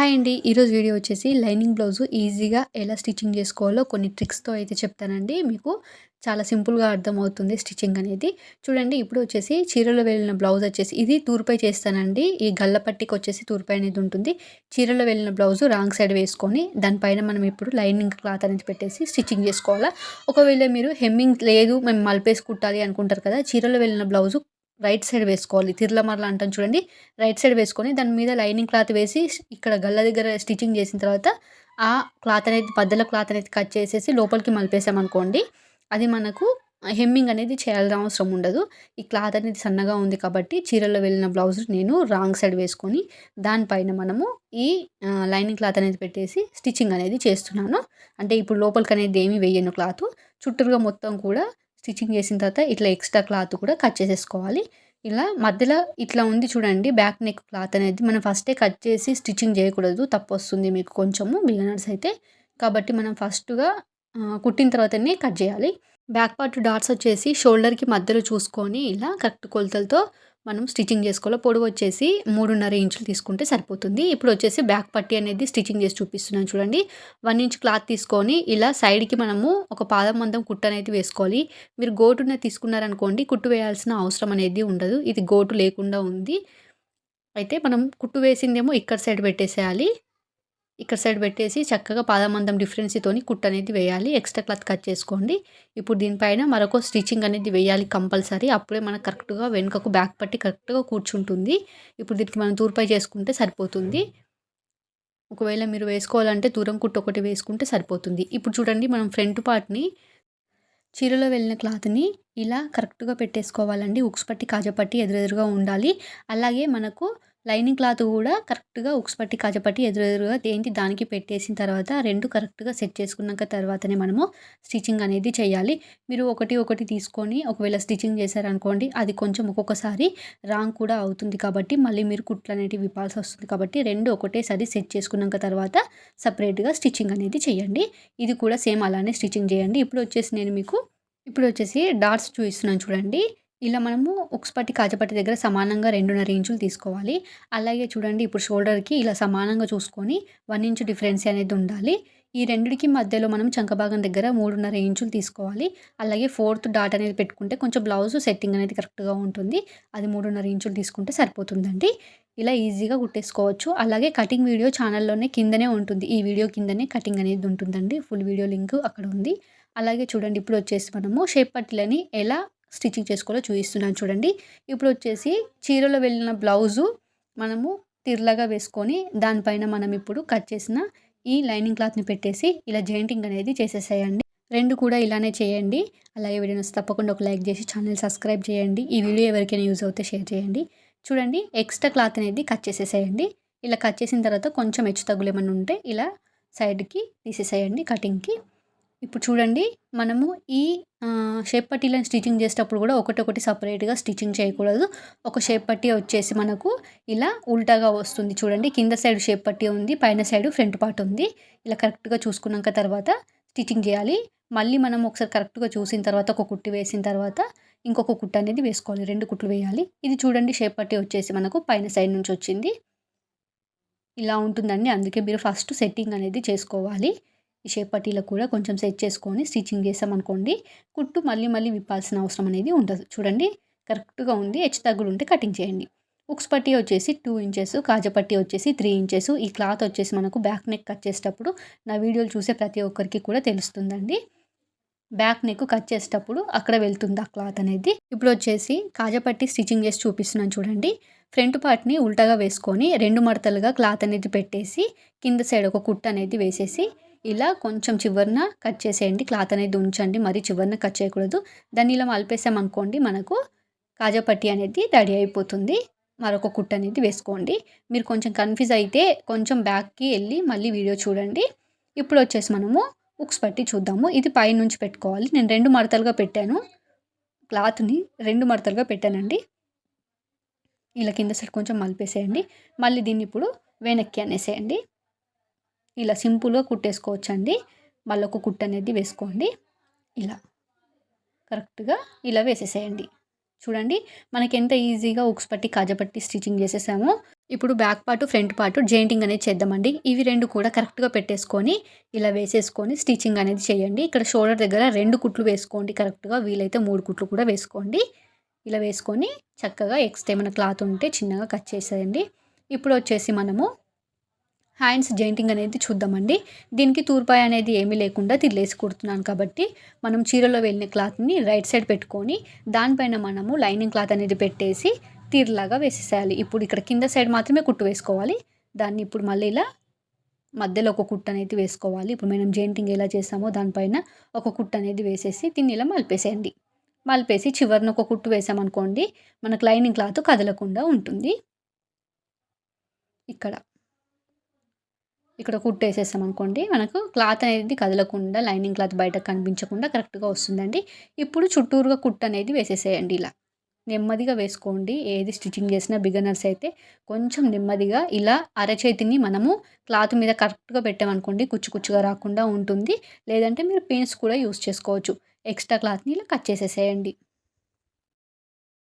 Hi అండి. ఈరోజు video వచ్చేసి లైనింగ్ బ్లౌజు ఈజీగా ఎలా స్టిచ్చింగ్ చేసుకోవాలో కొన్ని ట్రిక్స్తో అయితే చెప్తానండి. మీకు చాలా సింపుల్గా అర్థమవుతుంది స్టిచ్చింగ్ అనేది. చూడండి ఇప్పుడు వచ్చేసి చీరలో వెళ్ళిన బ్లౌజ్ వచ్చేసి ఇది తూర్పై చేస్తానండి. ఈ గల్లపట్టికి వచ్చేసి తూర్పై అనేది ఉంటుంది. చీరలో వెళ్ళిన బ్లౌజు రాంగ్ సైడ్ వేసుకొని దానిపైన మనం ఇప్పుడు లైనింగ్ క్లాత్ అనేది పెట్టేసి స్టిచ్చింగ్ చేసుకోవాలా. ఒకవేళ మీరు హెమ్మింగ్ లేదు మేము మల్పేసి కుట్టాలి అనుకుంటారు కదా చీరలో వెళ్ళిన బ్లౌజు రైట్ సైడ్ వేసుకోవాలి. తిర్లమర్ల అంటాం చూడండి. రైట్ సైడ్ వేసుకొని దాని మీద లైనింగ్ క్లాత్ వేసి ఇక్కడ గల్ల దగ్గర స్టిచ్చింగ్ చేసిన తర్వాత ఆ క్లాత్ అనేది పద్దల క్లాత్ అనేది కట్ చేసేసి లోపలికి మలిపేసామనుకోండి అది మనకు హెమ్మింగ్ అనేది చేయాల్సిన అవసరం ఉండదు. ఈ క్లాత్ అనేది సన్నగా ఉంది కాబట్టి చీరలో వెళ్ళిన బ్లౌజ్ నేను రాంగ్ సైడ్ వేసుకొని దానిపైన మనము ఈ లైనింగ్ క్లాత్ అనేది పెట్టేసి స్టిచ్చింగ్ అనేది చేస్తున్నాను. అంటే ఇప్పుడు లోపలికి అనేది ఏమీ వేయను క్లాత్. చుట్టూరుగా మొత్తం కూడా స్టిచ్చింగ్ చేసిన తర్వాత ఇట్లా ఎక్స్ట్రా క్లాత్ కూడా కట్ చేసేసుకోవాలి. ఇలా మధ్యలో ఇట్లా ఉంది చూడండి బ్యాక్ నెక్ క్లాత్ అనేది మనం ఫస్టే కట్ చేసి స్టిచ్చింగ్ చేయకూడదు తప్పు వస్తుంది మీకు కొంచెము బిగినర్స్ అయితే. కాబట్టి మనం ఫస్ట్గా కుట్టిన తర్వాతనే కట్ చేయాలి. బ్యాక్ పార్ట్ డాట్స్ వచ్చేసి షోల్డర్కి మధ్యలో చూసుకొని ఇలా కరెక్ట్ కొలతలతో మనం స్టిచ్చింగ్ చేసుకోవాలి? పొడవు వచ్చేసి మూడున్నర ఇంచులు తీసుకుంటే సరిపోతుంది. ఇప్పుడు వచ్చేసి బ్యాక్ పట్టి అనేది స్టిచ్చింగ్ చేసి చూపిస్తున్నాను చూడండి. వన్ ఇంచ్ క్లాత్ తీసుకొని ఇలా సైడ్కి మనము ఒక పాదం మందం కుట్టు అనేది వేసుకోవాలి. మీరు గోటున తీసుకున్నారనుకోండి కుట్టు వేయాల్సిన అవసరం అనేది ఉండదు. ఇది గోటు లేకుండా ఉంది. అయితే మనం కుట్టు వేసిందేమో ఇక్కడ సైడ్ పెట్టేసేయాలి. ఇక్కడ సైడ్ పెట్టేసి చక్కగా పాదమందం డిఫరెన్స్తోని కుట్ అనేది వేయాలి. ఎక్స్ట్రా క్లాత్ కట్ చేసుకోండి. ఇప్పుడు దీనిపైన మరొక స్టిచ్చింగ్ అనేది వేయాలి కంపల్సరీ. అప్పుడే మనకు కరెక్ట్గా వెనుకకు బ్యాక్ పట్టి కరెక్ట్గా కూర్చుంటుంది. ఇప్పుడు దీనికి మనం తూర్పై చేసుకుంటే సరిపోతుంది. ఒకవేళ మీరు వేసుకోవాలంటే దూరం కుట్టు ఒకటి వేసుకుంటే సరిపోతుంది. ఇప్పుడు చూడండి మనం ఫ్రంట్ పార్ట్ని చీరలో వెళ్ళిన క్లాత్ని ఇలా కరెక్ట్గా పెట్టేసుకోవాలండి. ఉక్స్ పట్టి కాజపట్టి ఎదురెదురుగా ఉండాలి. అలాగే మనకు లైనింగ్ క్లాత్ కూడా కరెక్ట్గా ఉక్స్ పట్టి కాజపట్టి ఎదురెదురుగా దేంటి దానికి పెట్టేసిన తర్వాత రెండు కరెక్ట్గా సెట్ చేసుకున్నాక తర్వాతనే మనము స్టిచ్చింగ్ అనేది చేయాలి. మీరు ఒకటి ఒకటి తీసుకొని ఒకవేళ స్టిచ్చింగ్ చేశారనుకోండి అది కొంచెం ఒక్కొక్కసారి రాంగ్ కూడా అవుతుంది కాబట్టి మళ్ళీ మీరు కుట్లు అనేటివి విప్పాల్సి వస్తుంది కాబట్టి రెండు ఒకటేసారి సెట్ చేసుకున్నాక తర్వాత సపరేట్గా స్టిచ్చింగ్ అనేది చేయండి. ఇది కూడా సేమ్ అలానే స్టిచ్చింగ్ చేయండి. ఇప్పుడు వచ్చేసి నేను మీకు ఇప్పుడు వచ్చేసి డాట్స్ చూపిస్తున్నాను చూడండి. ఇలా మనము ఉక్స్పట్టి కాజపట్టి దగ్గర సమానంగా రెండున్నర ఇంచులు తీసుకోవాలి. అలాగే చూడండి ఇప్పుడు షోల్డర్కి ఇలా సమానంగా చూసుకొని వన్ ఇంచు డిఫరెన్స్ అనేది ఉండాలి. ఈ రెండుకి మధ్యలో మనం చంకభాగం దగ్గర మూడున్నర ఇంచులు తీసుకోవాలి. అలాగే ఫోర్త్ డాట్ అనేది పెట్టుకుంటే కొంచెం బ్లౌజ్ సెట్టింగ్ అనేది కరెక్ట్గా ఉంటుంది. అది మూడున్నర ఇంచులు తీసుకుంటే సరిపోతుందండి. ఇలా ఈజీగా కుట్టేసుకోవచ్చు. అలాగే కటింగ్ వీడియో ఛానల్లోనే కిందనే ఉంటుంది. ఈ వీడియో కిందనే కటింగ్ అనేది ఉంటుందండి. ఫుల్ వీడియో లింక్ అక్కడ ఉంది. అలాగే చూడండి ఇప్పుడు వచ్చేసి మనము షేప్ పట్టిలని ఎలా స్టిచ్చింగ్ చేసుకోవాలో చూపిస్తున్నాను చూడండి. ఇప్పుడు వచ్చేసి చీరలో వెళ్ళిన బ్లౌజు మనము తిర్లగా వేసుకొని దానిపైన మనం ఇప్పుడు కట్ చేసిన ఈ లైనింగ్ క్లాత్ని పెట్టేసి ఇలా జాయింటింగ్ అనేది చేసేసేయండి. రెండు కూడా ఇలానే చేయండి. అలాగే వీడియో తప్పకుండా ఒక లైక్ చేసి ఛానల్ సబ్స్క్రైబ్ చేయండి. ఈ వీడియో ఎవరికైనా యూజ్ అవుతే షేర్ చేయండి. చూడండి ఎక్స్ట్రా క్లాత్ అనేది కట్ చేసేసేయండి. ఇలా కట్ చేసిన తర్వాత కొంచెం హెచ్చు తగ్గులు ఏమైనా ఉంటే ఇలా సైడ్కి తీసేసేయండి కటింగ్కి. ఇప్పుడు చూడండి మనము ఈ షేప్ పట్టీలను స్టిచ్చింగ్ చేసేటప్పుడు కూడా ఒకటొకటి సపరేట్గా స్టిచ్చింగ్ చేయకూడదు. ఒక షేప్ పట్టీ వచ్చేసి మనకు ఇలా ఉల్టాగా వస్తుంది చూడండి. కింద సైడ్ షేప్ పట్టీ ఉంది పైన సైడ్ ఫ్రంట్ పార్ట్ ఉంది. ఇలా కరెక్ట్గా చూసుకున్నాక తర్వాత స్టిచ్చింగ్ చేయాలి. మళ్ళీ మనం ఒకసారి కరెక్ట్గా చూసిన తర్వాత ఒక కుట్టి వేసిన తర్వాత ఇంకొక కుట్టు అనేది వేసుకోవాలి. రెండు కుట్లు వేయాలి. ఇది చూడండి షేప్ పట్టీ వచ్చేసి మనకు పైన సైడ్ నుంచి వచ్చింది. ఇలా ఉంటుందండి. అందుకే మీరు ఫస్ట్ సెట్టింగ్ అనేది చేసుకోవాలి. షేప్ పట్టీలో కూడా కొంచెం సెట్ చేసుకొని స్టిచ్చింగ్ చేసామనుకోండి కుట్టు మళ్ళీ మళ్ళీ విప్పాల్సిన అవసరం అనేది ఉండదు. చూడండి కరెక్ట్గా ఉంది. హెచ్చు తగ్గులు ఉంటే కటింగ్ చేయండి. ఉక్స్ పట్టీ వచ్చేసి టూ ఇంచెస్ కాజపట్టి వచ్చేసి త్రీ ఇంచెస్ ఈ క్లాత్ వచ్చేసి మనకు బ్యాక్ నెక్ కట్ చేసేటప్పుడు నా వీడియోలు చూసే ప్రతి ఒక్కరికి కూడా తెలుస్తుందండి. బ్యాక్ నెక్ కట్ చేసేటప్పుడు అక్కడ వెళ్తుంది ఆ క్లాత్ అనేది. ఇప్పుడు వచ్చేసి కాజపట్టి స్టిచ్చింగ్ చేసి చూపిస్తున్నాను చూడండి. ఫ్రంట్ పార్ట్ని ఉల్టగా వేసుకొని రెండు మడతలుగా క్లాత్ అనేది పెట్టేసి కింద సైడ్ ఒక కుట్ అనేది వేసేసి ఇలా కొంచెం చివరిన కట్ చేసేయండి. క్లాత్ అనేది ఉంచండి. మరి చివరిన కట్ చేయకూడదు. దాన్ని ఇలా మలిపేసామనుకోండి మనకు కాజాపట్టి అనేది రెడీ అయిపోతుంది. మరొక కుట్ అనేది వేసుకోండి. మీరు కొంచెం కన్ఫ్యూజ్ అయితే కొంచెం బ్యాక్కి వెళ్ళి మళ్ళీ వీడియో చూడండి. ఇప్పుడు వచ్చేసి మనము ఉక్స్ పట్టి చూద్దాము. ఇది పై నుంచి పెట్టుకోవాలి. నేను రెండు మడతలుగా పెట్టాను. క్లాత్ని రెండు మడతలుగా పెట్టానండి. ఇలా కింద సైడ్ కొంచెం మలిపేసేయండి. మళ్ళీ దీన్ని ఇప్పుడు వెనక్కి అనేసేయండి. ఇలా సింపుల్గా కుట్టేసుకోవచ్చండి. మళ్ళీ ఒక కుట్ట అనేది వేసుకోండి. ఇలా. కరెక్ట్గా ఇలా వేసేసేయండి. చూడండి మనకి ఎంత ఈజీగా ఉక్స్ పట్టి కాజపట్టి స్టిచ్చింగ్ చేసేసామో. ఇప్పుడు back part front part jointing అనేది చేద్దామండి. ఇవి రెండు కూడా కరెక్ట్గా పెట్టేసుకొని ఇలా వేసేసుకొని స్టిచ్చింగ్ అనేది చేయండి. ఇక్కడ షోల్డర్ దగ్గర రెండు కుట్లు వేసుకోండి కరెక్ట్గా. వీలైతే మూడు కుట్లు కూడా వేసుకోండి. ఇలా వేసుకొని చక్కగా ఎక్స్ట్రా ఏమైనా క్లాత్ ఉంటే చిన్నగా కట్ చేసేయండి. ఇప్పుడు వచ్చేసి మనము హ్యాండ్స్ జాయింటింగ్ అనేది చూద్దామండి. దీనికి తూర్పాయ అనేది ఏమీ లేకుండా తిరిలేసి కుడుతున్నాను కాబట్టి మనం చీరలో వెళ్ళిన క్లాత్ని రైట్ సైడ్ పెట్టుకొని దానిపైన మనము లైనింగ్ క్లాత్ అనేది పెట్టేసి తీరులాగా వేసేసేయాలి. ఇప్పుడు ఇక్కడ కింద సైడ్ మాత్రమే కుట్టు వేసుకోవాలి. దాన్ని ఇప్పుడు మళ్ళీ ఇలా మధ్యలో ఒక కుట్టు అనేది వేసుకోవాలి. ఇప్పుడు మనం జెయింటింగ్ ఎలా చేసామో దానిపైన ఒక కుట్టు అనేది వేసేసి దీన్ని ఇలా మలిపేసేయండి. మలిపేసి చివరిన ఒక కుట్టు వేసామనుకోండి మనకు లైనింగ్ క్లాత్ కదలకుండా ఉంటుంది. ఇక్కడ ఇక్కడ కుట్టు వేసేసాం అనుకోండి మనకు క్లాత్ అనేది కదలకుండా లైనింగ్ క్లాత్ బయట కనిపించకుండా కరెక్ట్గా వస్తుందండి. ఇప్పుడు చుట్టూరుగా కుట్టు అనేది వేసేసేయండి ఇలా. నెమ్మదిగా వేసుకోండి. ఏది స్టిచ్చింగ్ చేసినా బిగనర్స్ అయితే కొంచెం నెమ్మదిగా ఇలా అరచేతిని మనము క్లాత్ మీద కరెక్ట్గా పెట్టామనుకోండి కుచ్చు కుచ్చుగా రాకుండా ఉంటుంది. లేదంటే మీరు పెయిన్స్ కూడా యూస్ చేసుకోవచ్చు. ఎక్స్ట్రా క్లాత్ని ఇలా కట్ చేసేసేయండి.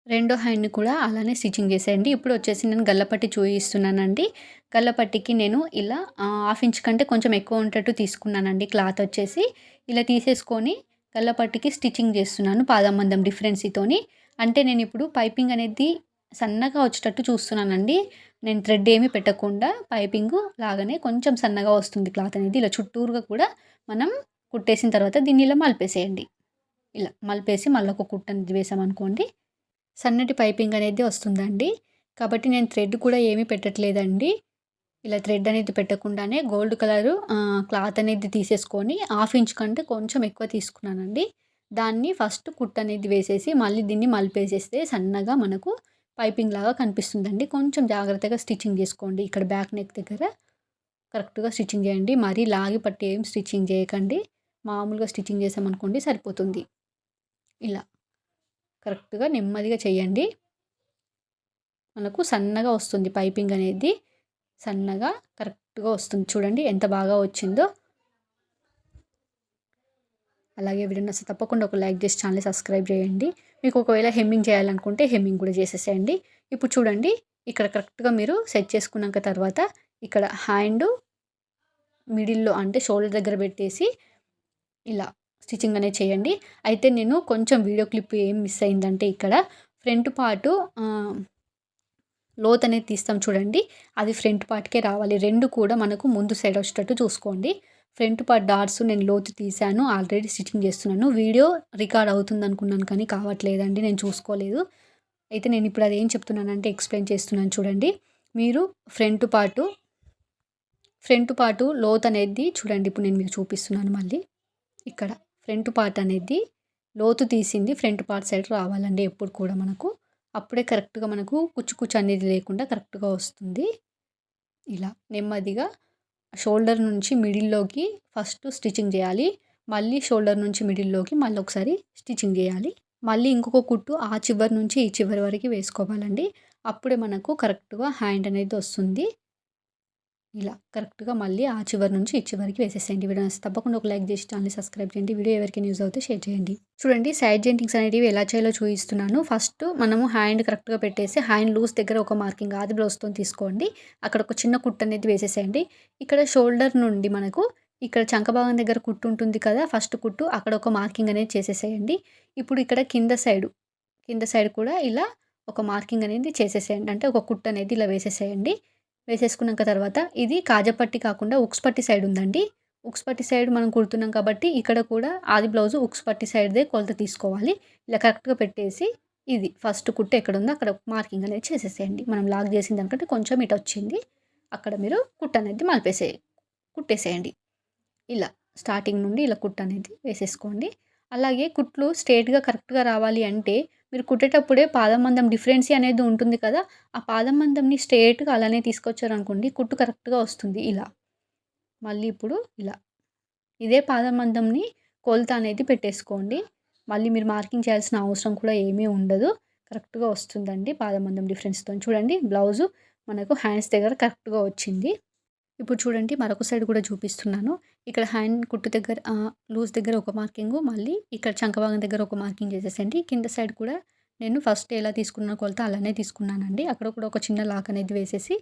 రెండో హ్యాండ్ని కూడా అలానే స్టిచ్చింగ్ చేసేయండి. ఇప్పుడు వచ్చేసి నేను గల్లపట్టి చూపిస్తున్నానండి గల్లపట్టికి నేను ఇలా హాఫ్ ఇంచ్ కంటే కొంచెం ఎక్కువ ఉండేటట్టు తీసుకున్నానండి క్లాత్ వచ్చేసి. ఇలా తీసేసుకొని గల్లపట్టికి స్టిచ్చింగ్ చేస్తున్నాను పాదమందం డిఫరెన్సీతోని. అంటే నేను ఇప్పుడు పైపింగ్ అనేది సన్నగా వచ్చేటట్టు చూస్తున్నానండి. నేను థ్రెడ్ ఏమీ పెట్టకుండా పైపింగ్ లాగానే కొంచెం సన్నగా వస్తుంది క్లాత్ అనేది. ఇలా చుట్టూరుగా కూడా మనం కుట్టేసిన తర్వాత దీన్ని ఇలా మలిపేసేయండి. ఇలా మలిపేసి మళ్ళీ ఒక కుట్ట అనేది వేసామనుకోండి సన్నటి పైపింగ్ అనేది వస్తుందండి. కాబట్టి నేను థ్రెడ్ కూడా ఏమీ పెట్టట్లేదండి. ఇలా థ్రెడ్ అనేది పెట్టకుండానే గోల్డ్ కలరు క్లాత్ అనేది తీసేసుకొని హాఫ్ ఇంచ్ కంటే కొంచెం ఎక్కువ తీసుకున్నానండి. దాన్ని ఫస్ట్ కుట్ అనేది వేసేసి మళ్ళీ దీన్ని మలిపేసేస్తే సన్నగా మనకు పైపింగ్ లాగా కనిపిస్తుందండి. కొంచెం జాగ్రత్తగా స్టిచ్చింగ్ చేసుకోండి. ఇక్కడ బ్యాక్ నెక్ దగ్గర కరెక్ట్గా స్టిచ్చింగ్ చేయండి. మరీ లాగి పట్టి ఏం స్టిచ్చింగ్ చేయకండి. మామూలుగా స్టిచ్చింగ్ చేసామనుకోండి సరిపోతుంది. ఇలా. కరెక్ట్గా నెమ్మదిగా చేయండి. మనకు సన్నగా వస్తుంది పైపింగ్ అనేది. సన్నగా కరెక్ట్గా వస్తుంది. చూడండి ఎంత బాగా వచ్చిందో. అలాగే వీడియో నచ్చితే తప్పకుండా ఒక లైక్ చేసి ఛానల్ సబ్స్క్రైబ్ చేయండి. మీకు ఒకవేళ హెమ్మింగ్ చేయాలనుకుంటే హెమ్మింగ్ కూడా చేసేసేయండి. ఇప్పుడు చూడండి ఇక్కడ కరెక్ట్గా మీరు సెట్ చేసుకున్నాక తర్వాత ఇక్కడ హ్యాండ్ మిడిల్లో అంటే షోల్డర్ దగ్గర పెట్టేసి ఇలా స్టిచ్చింగ్ అనేది చేయండి. అయితే నేను కొంచెం వీడియో క్లిప్ ఏం మిస్ అయిందంటే ఇక్కడ ఫ్రంట్ పార్టు లోత్ అనేది తీస్తాం చూడండి. అది ఫ్రంట్ పార్ట్కే రావాలి. రెండు కూడా మనకు ముందు సైడ్ వచ్చేటట్టు చూసుకోండి. ఫ్రంట్ పార్ట్ డాట్స్ నేను లోతు తీశాను. ఆల్రెడీ స్టిచ్చింగ్ చేస్తున్నాను. వీడియో రికార్డ్ అవుతుంది అనుకున్నాను కానీ కావట్లేదండి. నేను చూసుకోలేదు. అయితే నేను ఇప్పుడు అది ఏం చెప్తున్నానంటే ఎక్స్ప్లెయిన్ చేస్తున్నాను చూడండి. మీరు ఫ్రంట్ పార్టు ఫ్రంట్ పార్టు లోత్ అనేది చూడండి. ఇప్పుడు నేను మీకు చూపిస్తున్నాను మళ్ళీ. ఇక్కడ. ఫ్రంట్ పార్ట్ అనేది లోతు తీసింది. ఫ్రంట్ పార్ట్ సైడ్ రావాలండి ఎప్పుడు కూడా మనకు. అప్పుడే కరెక్ట్గా మనకు కుచ్చు కుచ్చు అనేది లేకుండా కరెక్ట్గా వస్తుంది. ఇలా నెమ్మదిగా షోల్డర్ నుంచి మిడిల్లోకి ఫస్ట్ స్టిచ్చింగ్ చేయాలి. మళ్ళీ షోల్డర్ నుంచి మిడిల్లోకి మళ్ళీ ఒకసారి స్టిచ్చింగ్ చేయాలి. మళ్ళీ ఇంకొక కుట్టు ఆ చివరి నుంచి ఈ చివరి వరకు వేసుకోవాలండి. అప్పుడే మనకు కరెక్ట్గా హ్యాండ్ అనేది వస్తుంది. ఇలా కరెక్ట్గా మళ్ళీ ఆ చివరి నుంచి ఈ చివరికి వేసేసేయండి. వీడియో తప్పకుండా ఒక లైక్ చేసి ఛానల్ సబ్స్క్రైబ్ చేయండి. వీడియో ఎవరికి యూజ్ అవుతే షేర్ చేయండి. చూడండి సైడ్ జెంటింగ్స్ అనేటివి ఎలా చేయాలో చూపిస్తున్నాను. ఫస్ట్ మనము హ్యాండ్ కరెక్ట్గా పెట్టేసి హ్యాండ్ లూజ్ దగ్గర ఒక మార్కింగ్ ఆది బ్లౌజ్తో తీసుకోండి. అక్కడ ఒక చిన్న కుట్ అనేది వేసేసేయండి. ఇక్కడ షోల్డర్ నుండి మనకు ఇక్కడ చంకభాగం దగ్గర కుట్టు ఉంటుంది కదా ఫస్ట్ కుట్టు అక్కడ ఒక మార్కింగ్ అనేది చేసేసేయండి. ఇప్పుడు ఇక్కడ కింద సైడు కింద సైడ్ కూడా ఇలా ఒక మార్కింగ్ అనేది చేసేసేయండి. అంటే ఒక కుట్టు అనేది ఇలా వేసేసేయండి. వేసేసుకున్నాక తర్వాత ఇది కాజపట్టి కాకుండా ఉక్స్ పట్టి సైడ్ ఉందండి. ఉక్స్ పట్టి సైడ్ మనం కుడుతున్నాం కాబట్టి ఇక్కడ కూడా ఆది బ్లౌజ్ ఉక్స్ పట్టి సైడ్దే కొలత తీసుకోవాలి. ఇలా కరెక్ట్గా పెట్టేసి ఇది ఫస్ట్ కుట్టు ఎక్కడ ఉందో అక్కడ మార్కింగ్ అనేది చేసేసేయండి. మనం లాగ్ చేసిన దానికంటే కొంచెం ఇటు వచ్చింది. అక్కడ మీరు కుట్టు అనేది మలిపేసే కుట్టేసేయండి. ఇలా స్టార్టింగ్ నుండి ఇలా కుట్టు అనేది వేసేసుకోండి. అలాగే కుట్లు స్ట్రేట్గా కరెక్ట్గా రావాలి అంటే మీరు కుట్టేటప్పుడే పాదం మందం డిఫరెన్సీ అనేది ఉంటుంది కదా ఆ పాదం మందంని స్ట్రేట్గా అలానే తీసుకొచ్చారనుకోండి కుట్టు కరెక్ట్గా వస్తుంది ఇలా. మళ్ళీ ఇప్పుడు ఇలా. ఇదే పాదం మందంని కొలత అనేది పెట్టేసుకోండి. మళ్ళీ మీరు మార్కింగ్ చేయాల్సిన అవసరం కూడా ఏమీ ఉండదు. కరెక్ట్గా వస్తుందండి పాదమందం డిఫరెన్స్తో చూడండి బ్లౌజు మనకు హ్యాండ్స్ దగ్గర కరెక్ట్గా వచ్చింది. ఇప్పుడు చూడండి మరొక సైడ్ కూడా చూపిస్తున్నాను. ఇక్కడ హ్యాండ్ కుట్టు దగ్గర లూజ్ దగ్గర ఒక మార్కింగ్ మళ్ళీ ఇక్కడ చంకభాగం దగ్గర ఒక మార్కింగ్ చేసేసండి. కింద సైడ్ కూడా నేను ఫస్ట్ ఎలా తీసుకున్న కొలత అలానే తీసుకున్నానండి. అక్కడ కూడా ఒక చిన్న లాక్ అనేది వేసేసి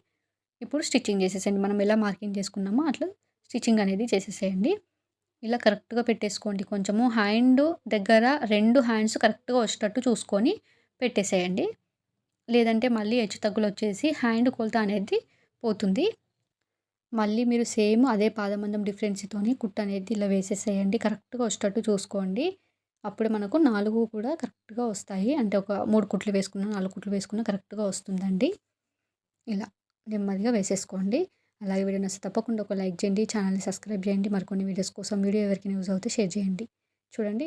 ఇప్పుడు స్టిచ్చింగ్ చేసేసేయండి మనం ఎలా మార్కింగ్ చేసుకున్నామో అట్లా స్టిచ్చింగ్ అనేది చేసేసేయండి. ఇలా కరెక్ట్గా పెట్టేసుకోండి. కొంచెము హ్యాండ్ దగ్గర రెండు హ్యాండ్స్ కరెక్ట్గా వచ్చేటట్టు చూసుకొని పెట్టేసేయండి. లేదంటే మళ్ళీ హెచ్చు తగ్గులు వచ్చేసి హ్యాండ్ కొలత అనేది పోతుంది. మళ్ళీ మీరు సేమ్ అదే పాదమందం డిఫరెన్స్తోని కుట్టు అనేది ఇలా వేసేసేయండి. కరెక్ట్గా వచ్చేటట్టు చూసుకోండి. అప్పుడు మనకు నాలుగు కూడా కరెక్ట్గా వస్తాయి. అంటే ఒక మూడు కుట్లు వేసుకున్న నాలుగు కుట్లు వేసుకున్న కరెక్ట్గా వస్తుందండి. ఇలా నెమ్మదిగా వేసేసుకోండి. అలాగే వీడియో నచ్చితే తప్పకుండా ఒక లైక్ చేయండి. ఛానల్ని సబ్స్క్రైబ్ చేయండి. మరికొన్ని వీడియోస్ కోసం వీడియో ఎవరికైనా యూజ్ అవుతే షేర్ చేయండి. చూడండి